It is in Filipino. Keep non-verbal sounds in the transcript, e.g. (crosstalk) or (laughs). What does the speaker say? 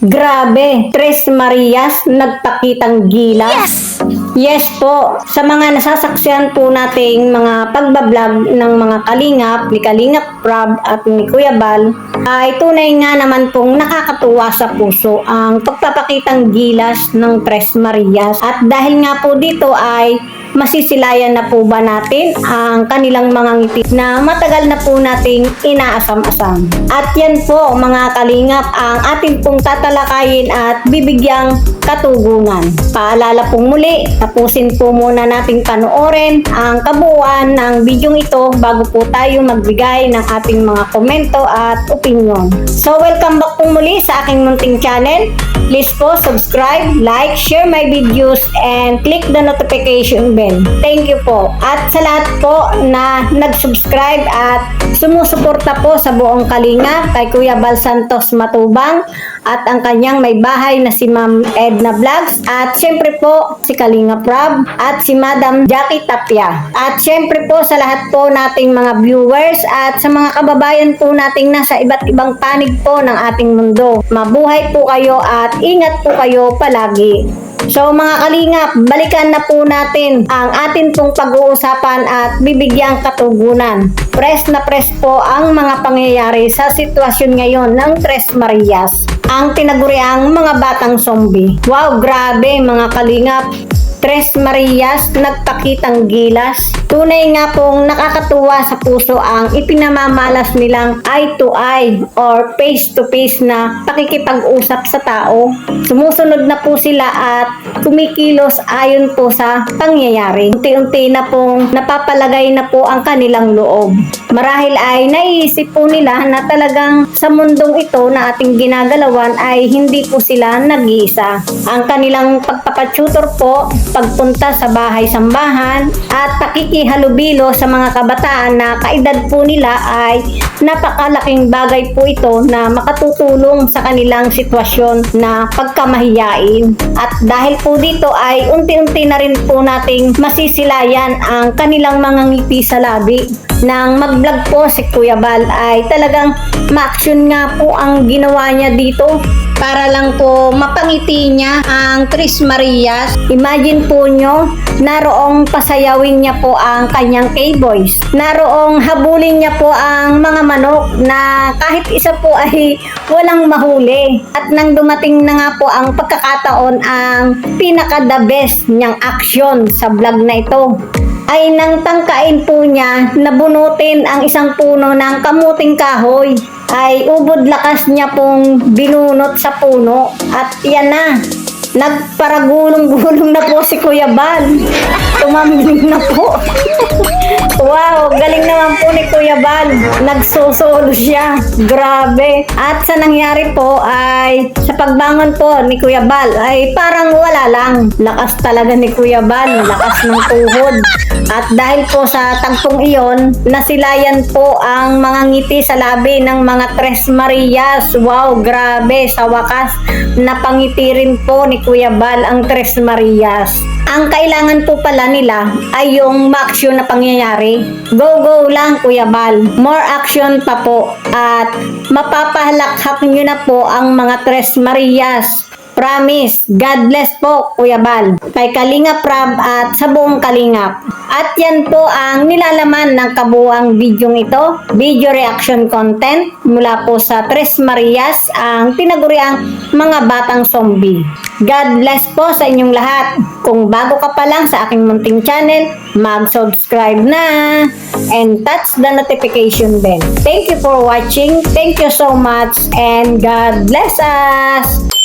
Grabe, Tres Marias nagpakitang gilas. Yes! Yes po, sa mga nasasaksihan po nating mga pagbablog ng mga kalingap, ni Kalingap Prab at ni Kuya Bal, ay tunay nga naman pong nakakatuwa sa puso ang pagpapakitang gilas ng Tres Marias. At dahil nga po dito ay masisilayan na po ba natin ang kanilang mga ngiti na matagal na po nating inaasam-asam. At yan po mga kalingap ang ating pong tatalakayin at bibigyang katugungan. Paalala pong muli, tapusin po muna nating panoorin ang kabuuan ng bidyong ito bago po tayo magbigay ng ating mga komento at opinion. So welcome back po muli sa aking munting channel. Please po subscribe, like, share my videos, and click the notification bell. Thank you po. At sa lahat po na nag-subscribe at sumusuporta po sa buong kalinga kay Kuya Bal Santos Matubang at ang kanyang may bahay na si Ma'am Edna Vlogs at syempre po si Kalinga Prab at si Madam Jackie Tapia. At syempre po sa lahat po nating mga viewers at sa mga kababayan po nating nasa iba't ibang panig po ng ating mundo. Mabuhay po kayo at ingat po kayo palagi. So mga kalingap, balikan na po natin ang atin pong pag-uusapan at bibigyang katugunan. Press na press po ang mga pangyayari sa sitwasyon ngayon ng Tres Marias. Ang tinaguriang mga batang zombie. Wow, grabe mga kalingap. Tres Marias nagpakitang gilas. Tunay nga pong nakakatuwa sa puso ang ipinamamalas nilang eye to eye or face to face na pakikipag-usap sa tao. Sumusunod na po sila at kumikilos ayon po sa pangyayari. Unti-unti na pong napapalagay na po ang kanilang loob. Marahil ay naiisip po nila na talagang sa mundong ito na ating ginagalawan ay hindi po sila nag-iisa. Ang kanilang pagpapatutor po, pagpunta sa bahay-sambahan at pakikihalubilo sa mga kabataan na kaedad po nila ay napakalaking bagay po ito na makatutulong sa kanilang sitwasyon na pagkamahiyain. At dahil po dito ay unti-unti na rin po nating masisilayan ang kanilang mga ngiti sa labi nang mag-vlog po si Kuya Bal ay talagang ma-action nga po ang ginawa niya dito para lang po mapangiti niya ang Tris Marias. Imagine po nyo, naroong pasayawin niya po ang kanyang K-Boys. Naroong habulin niya po ang mga manok na kahit isa po ay walang mahuli. At nang dumating na nga po ang pagkakataon ang pinaka the best niyang action sa vlog na ito ay nang tangkain po niya na bunutin ang isang puno ng kamuting kahoy ay ubod lakas niya pong binunot sa puno at yan na nagparagulong-gulong na po si Kuya Bal tumambling na po. (laughs) Wow galing naman po ni Kuya Bal nagsusolo siya. Grabe. At sa nangyari po ay sa pagbangon po ni Kuya Bal ay parang wala lang. Lakas talaga ni Kuya Bal lakas ng tuhod at dahil po sa tagpong iyon, nasilayan po ang mga ngiti sa labi ng mga Tres Marias. Wow, grabe. Sa wakas, napangiti rin po ni Kuya Bal ang Tres Marias. Ang kailangan po pala nila ay yung ma-action na pangyayari. Go, go lang Kuya Bal. More action pa po. At mapapahalakhak nyo na po ang mga Tres Marias. Promise. God bless po, Kuya Bal. Kay Kalinga Prab at sa buong Kalingap. At yan po ang nilalaman ng kabuang bidyong ito. Video reaction content mula po sa Tres Marias, ang tinaguriang mga batang zombie. God bless po sa inyong lahat. Kung bago ka pa lang sa aking munting channel, mag-subscribe na and touch the notification bell. Thank you for watching. Thank you so much and God bless us.